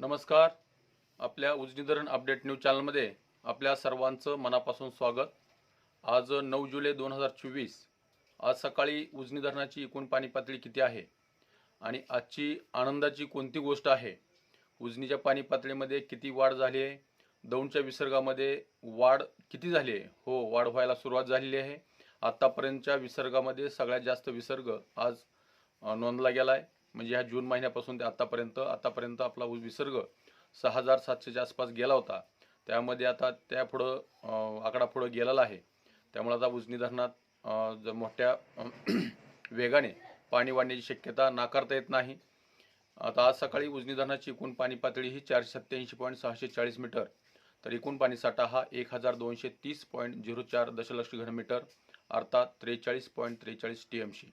नमस्कार. आपल्या उजनी धरण अपडेट न्यूज चॅनलमध्ये आपल्या सर्वांचं मनापासून स्वागत. आज नऊ जुलै दोन हजार चोवीस. आज सकाळी उजनी धरणाची एकूण पाणी पातळी किती आहे? आणि आजची आनंदाची कोणती गोष्ट आहे? उजनीच्या पाणी पातळीमध्ये किती वाढ झाली आहे? दौंडच्या विसर्गामध्ये वाढ किती झाली आहे? हो वाढ व्हायला सुरुवात झालेली आहे. आत्तापर्यंतच्या विसर्गामध्ये सगळ्यात जास्त विसर्ग आज नोंदला गेला आहे म्हणजे ह्या जून महिन्यापासून ते आतापर्यंत आतापर्यंत आपला उ- विसर्ग सहा हजार सातशेच्या आसपास गेला होता. त्यामध्ये आता त्या पुढं आकडा पुढं गेलेला आहे. त्यामुळे आता उजनी धरणात मोठ्या वेगाने पाणी वाढण्याची शक्यता नाकारता येत नाही. आता आज सकाळी उजनी धरणाची एकूण पाणी पातळी ही चारशे सत्याऐंशी पॉईंट सहाशे चाळीस मीटर. तर एकूण पाणी साठा हा एक हजार दोनशे तीस पॉईंट झिरो चार दशलक्ष घनमीटर अर्थात त्रेचाळीस पॉईंट त्रेचाळीस टी एम सी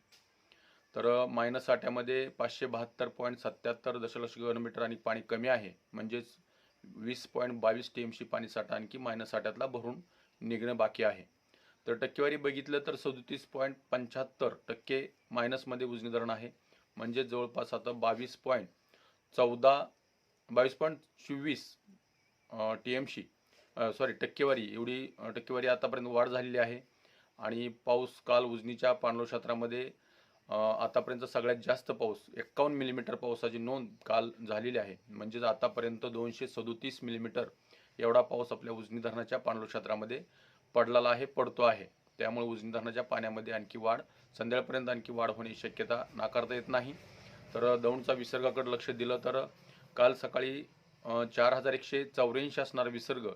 तर मायनस साठ्यामध्ये पाचशे बहात्तर पॉईंट सत्याहत्तर दशलक्ष किलोमीटर आणि पाणी कमी आहे. म्हणजेच वीस पॉईंट बावीस टी एमशी पाणी साठा आणखी मायनस साठ्यातला भरून निघणं बाकी आहे. तर टक्केवारी बघितलं तर सदोतीस पॉईंट पंच्याहत्तर टक्के मायनसमध्ये उजनी धरण आहे. म्हणजे जवळपास आता बावीस पॉईंट चौदा बावीस पॉईंट चोवीस टी एमशी सॉरी टक्केवारी. एवढी टक्केवारी आतापर्यंत वाढ झालेली आहे. आणि पाऊस काल उजनीच्या पाणलोट क्षेत्रामध्ये आतापर्यंत सगळ्यात जास्त पाऊस एक्कावन्न मिलीमीटर पावसाची नोंद काल झालेली आहे. म्हणजेच आतापर्यंत दोनशे सदोतीस मिलीमीटर एवढा पाऊस आपल्या उजनी धरणाच्या पाणलोट क्षेत्रामध्ये पडलेला आहे पडतो आहे. त्यामुळे उजनी धरणाच्या पाण्यामध्ये आणखी वाढ संध्याकाळपर्यंत आणखी वाढ होण्याची शक्यता नाकारता येत नाही. तर दौंडचा विसर्गाकडे लक्ष दिलं तर काल सकाळी चार हजार एकशे चौऱ्याऐंशी असणारा विसर्ग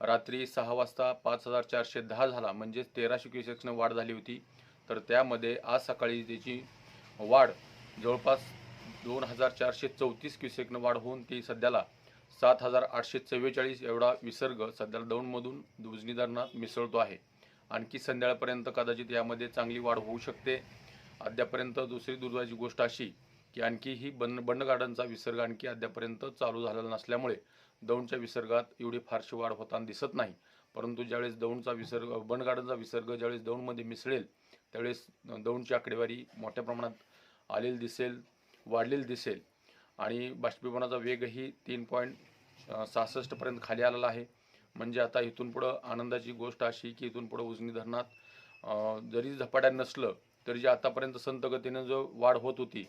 रात्री सहा वाजता पाच हजार चारशे दहा झाला. म्हणजेच तेराशे क्युसेक्सनं वाढ झाली होती. तर त्यामध्ये आज सकाळी त्याची वाढ जवळपास दोन हजार चारशे चौतीस क्युसेकनं वाढ होऊन ती सध्याला सात हजार आठशे चव्वेचाळीस एवढा विसर्ग सध्याला दौंडमधून दुजनी धरणात मिसळतो आहे. आणखी संध्याकाळपर्यंत कदाचित यामध्ये चांगली वाढ होऊ शकते. अद्यापर्यंत दुसरी दुर्दैवाची गोष्ट अशी की आणखी ही बन बंड गार्डनचा विसर्ग आणखी अद्यापर्यंत चालू झालेला नसल्यामुळे दौंडच्या विसर्गात एवढी फारशी वाढ होताना दिसत नाही. परंतु ज्यावेळेस दौंडचा विसर्ग बंड गार्डनचा विसर्ग ज्यावेळेस दौंडमध्ये मिसळेल त्यावेळेस दौंडची आकडेवारी मोठ्या प्रमाणात आलेली दिसेल वाढलेली दिसेल. आणि बाष्पीभवनाचा वेगही तीन पॉईंट सहासष्टपर्यंत खाली आलेला आहे. म्हणजे आता इथून पुढं आनंदाची गोष्ट अशी की इथून पुढं उजनी धरणात जरी झपाट्या नसलं तरी जे आतापर्यंत संत गतीनं जो वाढ होत होती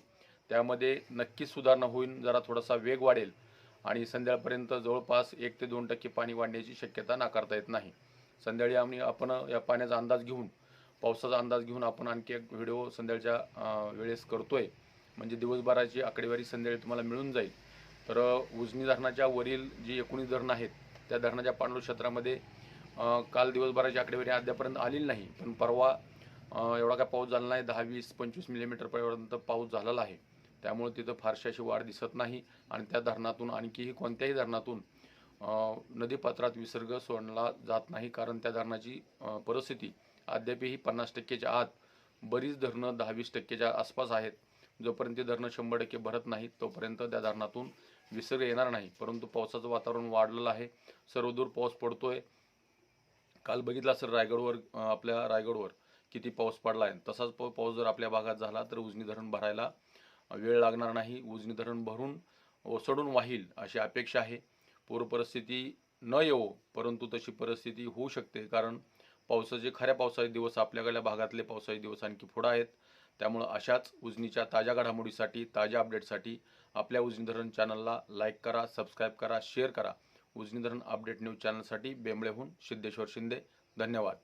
त्यामध्ये नक्कीच सुधारणा होईल जरा थोडासा वेग वाढेल. आणि संध्याकाळपर्यंत जवळपास एक ते दोन टक्के पाणी वाढण्याची शक्यता नाकारता येत नाही. संध्याकाळी आम्ही आपण या पाण्याचा अंदाज घेऊन पावसाचा अंदाज घेऊन आपण आणखी एक व्हिडिओ संध्याकाळच्या वेळेस करतोय. म्हणजे दिवसभराची आकडेवारी संध्याकाळी तुम्हाला मिळून जाईल. तर उजनी धरणाच्या वरील जी एकोणीस धरणं आहेत त्या धरणाच्या पाणलोट क्षेत्रामध्ये काल दिवसभराची आकडेवारी अद्यापर्यंत आलेली नाही. पण परवा एवढा काय पाऊस झाला नाही. दहा वीस पंचवीस मिलीमीटरपर्यंत पाऊस झालेला आहे. त्यामुळे तिथं फारशी अशी वाढ दिसत नाही. आणि त्या धरणातून आणखीही कोणत्याही धरणातून नदीपात्रात विसर्ग सोडला जात नाही. कारण त्या धरणाची परिस्थिती अद्यापही पन्नास टक्केच्या आत बरीच धरणं दहावीस टक्केच्या आसपास आहेत. जोपर्यंत ती धरणं शंभर टक्के भरत नाहीत तोपर्यंत त्या धरणातून विसर्ग येणार नाही. परंतु पावसाचं वातावरण वाढलेलं आहे. सर्वदूर पाऊस पडतोय. काल बघितला असेल रायगडवर आपल्या रायगडवर किती पाऊस पडला आहे तसाच पाऊस जर आपल्या भागात झाला तर उजनी धरण भरायला वेळ लागणार नाही. उजनी धरण भरून ओसडून वाहील अशी अपेक्षा आहे. पूर परिस्थिती न येवो परंतु तशी परिस्थिती होऊ शकते. कारण पावसाचे खऱ्या पावसाचे दिवस आपल्याकडल्या भागातले पावसाचे दिवस आणखी पुढं आहेत. त्यामुळं अशाच उजनीच्या ताज्या घडामोडीसाठी ताज्या अपडेटसाठी आपल्या उजनी धरण चॅनलला लाईक करा सबस्क्राईब करा शेअर करा. उजनी धरण अपडेट न्यूज चॅनलसाठी बेंबळेहून सिद्धेश्वर शिंदे. धन्यवाद.